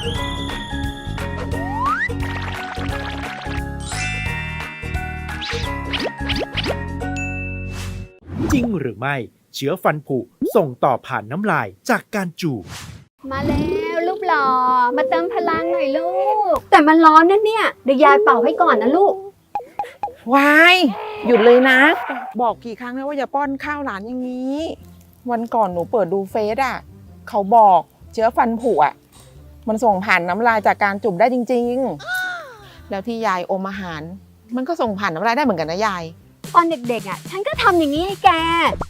จริงหรือไม่ เชื้อฟันผุส่งต่อผ่านน้ำลายจากการจูบ มาแล้วลูกหล่อมาเติมพลังหน่อยลูก แต่มันร้อนนะเนี่ยเดี๋ยวยายเป่าให้ก่อนนะลูก วายหยุดเลยนะ บอกกี่ครั้งแล้วว่าอย่าป้อนข้าวหลานอย่างนี้ วันก่อนหนูเปิดดูเฟซอะ เขาบอกเชื้อฟันผุอะ มันส่งผ่านน้ำลายจากการจุ่มได้จริง ๆ แล้วที่ยายอมอาหาร มันก็ส่งผ่านน้ำลายได้เหมือนกันนะยาย ตอนเด็กๆอะ ฉันก็ทำอย่างนี้ให้แก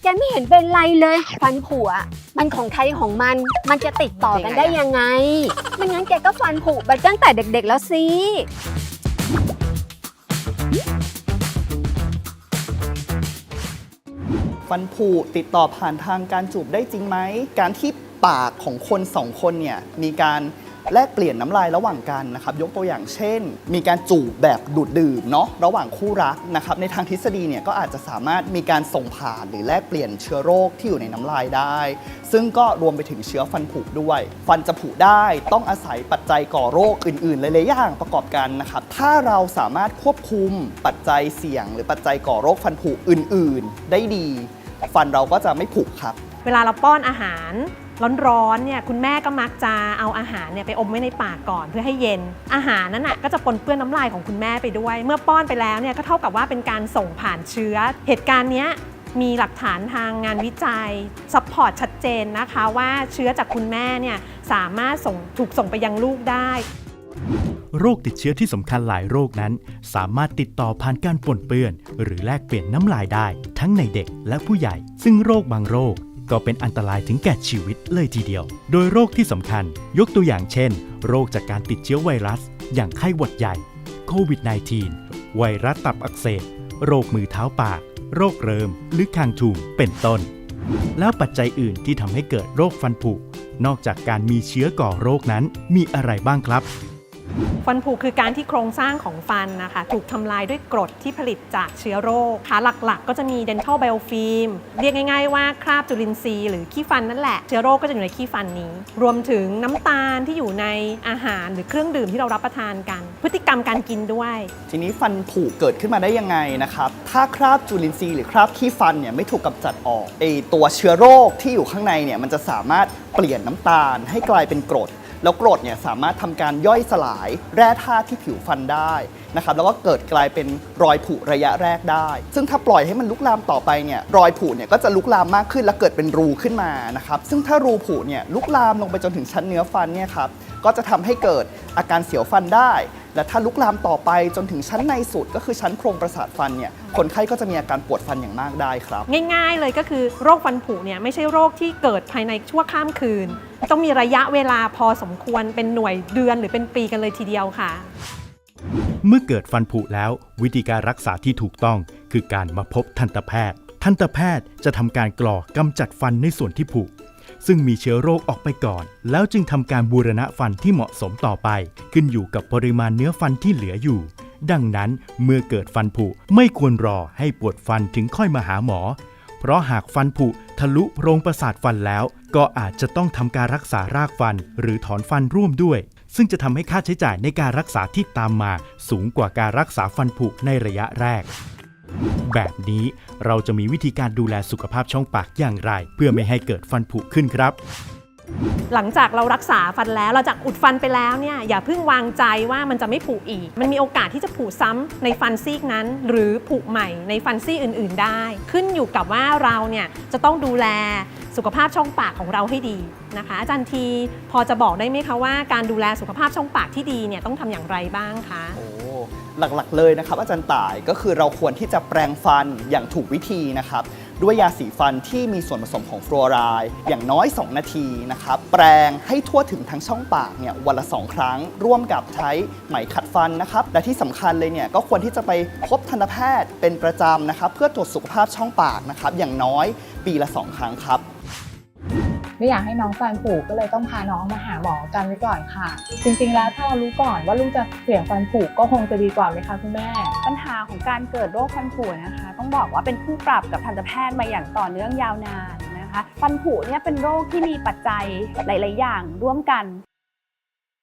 แกไม่เห็นเป็นไรเลย ฟันผุอะ มันของใครของมัน มันจะติดต่อกันได้ยังไง ไม่งั้นแกก็ฟันผุไปตั้งแต่เด็กๆแล้วสิ ฟันผุติดต่อผ่านทางการจูบได้จริงไหม การที่ปากของคนสองคนเนี่ยมีการ แลกเปลี่ยนน้ำลายระหว่างกันนะครับยกตัวอย่างเช่น มีการจูบแบบดูดดื่มเนาะระหว่างคู่รักนะครับในทางทฤษฎีเนี่ยก็อาจจะสามารถมีการส่งผ่านหรือแลกเปลี่ยนเชื้อโรคที่อยู่ในน้ำลายได้ ซึ่งก็รวมไปถึงเชื้อฟันผุด้วย ฟันจะผุได้ต้องอาศัยปัจจัยก่อโรคอื่นๆหลายๆอย่างประกอบกันนะครับถ้าเราสามารถควบคุมปัจจัยเสี่ยง หรือปัจจัยก่อโรคฟันผุอื่น ๆ ได้ดี ฟันเราก็จะไม่ผุครับ เวลาเราป้อนอาหาร ร้อนๆเนี่ยคุณแม่ก็มักจะเอาอาหารเนี่ยไปอมไว้ในปากก่อนเพื่อให้เย็น อาหารนั้นน่ะก็จะปนเปื้อนน้ำลายของคุณแม่ไปด้วย เมื่อป้อนไปแล้วเนี่ยก็เท่ากับว่าเป็นการส่งผ่านเชื้อ เหตุการณ์เนี้ยมีหลักฐานทางงานวิจัยซัพพอร์ตชัดเจนนะคะว่าเชื้อจากคุณแม่เนี่ยสามารถส่งถูกส่งไปยังลูกได้ โรคติดเชื้อที่สำคัญหลายโรคนั้น สามารถติดต่อผ่านการปนเปื้อน หรือแลกเปลี่ยนน้ำลายได้ ทั้งในเด็กและผู้ใหญ่ ซึ่งโรคบางโรค ก็เป็นอันตรายถึงแก่ชีวิตเลยทีเดียว โดยโรคที่สำคัญยกตัวอย่างเช่น โรคจากการติดเชื้อไวรัส อย่างไข้หวัดใหญ่โควิด -19 ไวรัสตับอักเสบ โรคมือเท้าปาก โรคเริม หรือคางทูมเป็นต้น แล้วปัจจัยอื่นที่ทำให้เกิดโรคฟันผุนอกจากการมีเชื้อก่อโรคนั้นมีอะไรบ้างครับ ฟันผุคือการที่โครงสร้างของฟันนะคะถูกทำลายด้วยกรดที่ผลิตจากเชื้อโรคค่ะหลักๆ ก็จะมี dental biofilm เรียกง่ายๆว่าคราบจุลินทรีย์หรือขี้ฟันนั่นแหละ เชื้อโรคก็จะอยู่ในขี้ฟันนี้ รวมถึงน้ำตาลที่อยู่ในอาหารหรือเครื่องดื่มที่เรารับประทานกัน พฤติกรรมการกินด้วย ทีนี้ฟันผุเกิดขึ้นมาได้ยังไงนะครับ ถ้าคราบจุลินทรีย์หรือคราบขี้ฟันเนี่ยไม่ถูกกำจัดออกไอตัวเชื้อโรคที่อยู่ข้างในเนี่ยมันจะสามารถเปลี่ยนน้ำตาลให้กลายเป็นกรด แล้วกรดเนี่ยสามารถทำการย่อยสลายแร่ธาตุที่ผิวฟันได้ นะครับแล้วก็เกิดกลายเป็นรอยผุระยะแรกได้ ซึ่งถ้าปล่อยให้มันลุกลามต่อไปเนี่ยรอยผุเนี่ยก็จะลุกลามมากขึ้นและเกิดเป็นรูขึ้นมานะครับซึ่งถ้ารูผุเนี่ยลุกลามลงไปจนถึงชั้นเนื้อฟันเนี่ยครับก็จะทำให้เกิดอาการเสียวฟันได้ และถ้าลุกลามต่อไปจนถึงชั้นในสุด ก็คือชั้นโครงประสาทฟันเนี่ยคนไข้ก็จะมีอาการปวดฟันอย่างมากได้ครับ ง่ายๆเลยก็คือโรคฟันผุเนี่ยไม่ใช่โรคที่เกิดภายในชั่วข้ามคืน ต้องมีระยะเวลาพอสมควรเป็นหน่วยเดือนหรือเป็นปีกันเลยทีเดียวค่ะ เมื่อเกิดฟันผุแล้ววิธีการรักษาที่ถูกต้อง คือการมาพบทันตแพทย์ ทันตแพทย์จะทำการกรอกำจัดฟันในส่วนที่ผุซึ่งมีเชื้อโรคออกไปก่อน แล้วจึงทำการบูรณะฟันที่เหมาะสมต่อไป ขึ้นอยู่กับปริมาณเนื้อฟันที่เหลืออยู่ ดังนั้นเมื่อเกิดฟันผุไม่ควรรอให้ปวดฟันถึงค่อยมาหาหมอ เพราะหากฟันผุทะลุโพรงประสาทฟันแล้ว ก็อาจจะต้องทำการรักษารากฟันหรือถอนฟันร่วมด้วย ซึ่งจะทำให้ค่าใช้จ่ายในการรักษาที่ตามมา สูงกว่าการรักษาฟันผุในระยะแรก แบบนี้เราจะมีวิธีการดูแลสุขภาพช่องปากอย่างไร เพื่อไม่ให้เกิดฟันผุขึ้นครับ หลังจากเรารักษาฟันแล้วเราจากอุดฟันไปแล้วเนี่ยอย่าเพิ่งวางใจว่ามันจะไม่ผุอีก มันมีโอกาสที่จะผุซ้ำในฟันซี่นั้น หรือผุใหม่ในฟันซี่อื่น ๆ ได้ ขึ้นอยู่กับว่าเราเนี่ยจะต้องดูแลสุขภาพช่องปากของเราให้ดีนะคะอาจารย์ทีพอจะบอกได้ไหมคะว่าการดูแลสุขภาพช่องปากที่ดีเนี่ยต้องทำอย่างไรบ้างคะโอ้หลักๆเลยนะครับอาจารย์ต่ายก็คือเราควรที่จะแปรงฟันอย่างถูกวิธีนะครับ ด้วยยาสีฟันที่มีส่วนผสมของฟลูออไรด์อย่างน้อย 2 นาทีนะครับ แปรงให้ทั่วถึงทั้งช่องปากเนี่ยวันละ 2 ครั้ง ร่วมกับใช้ไหมขัดฟันนะครับ และที่สำคัญเลยเนี่ยก็ควรที่จะไปพบทันตแพทย์เป็นประจำนะครับ เพื่อตรวจสุขภาพช่องปากนะครับ อย่างน้อยปีละ 2 ครั้งครับ ไม่อยากให้น้องฟันผุก็เลยต้องพาน้องมาหาหมอกันไว้ก่อนค่ะ จริงๆ แล้วถ้าเรารู้ก่อนว่าลูกจะเสี่ยงฟันผุก็คงจะดีกว่าไหมคะคุณแม่ ปัญหาของการเกิดโรคฟันผุนะคะ ต้องบอกว่าเป็นคู่ปรับกับทันตแพทย์มาอย่างต่อเนื่องยาวนานนะคะ ฟันผุเนี่ยเป็นโรคที่มีปัจจัยหลาย ๆ อย่างร่วมกัน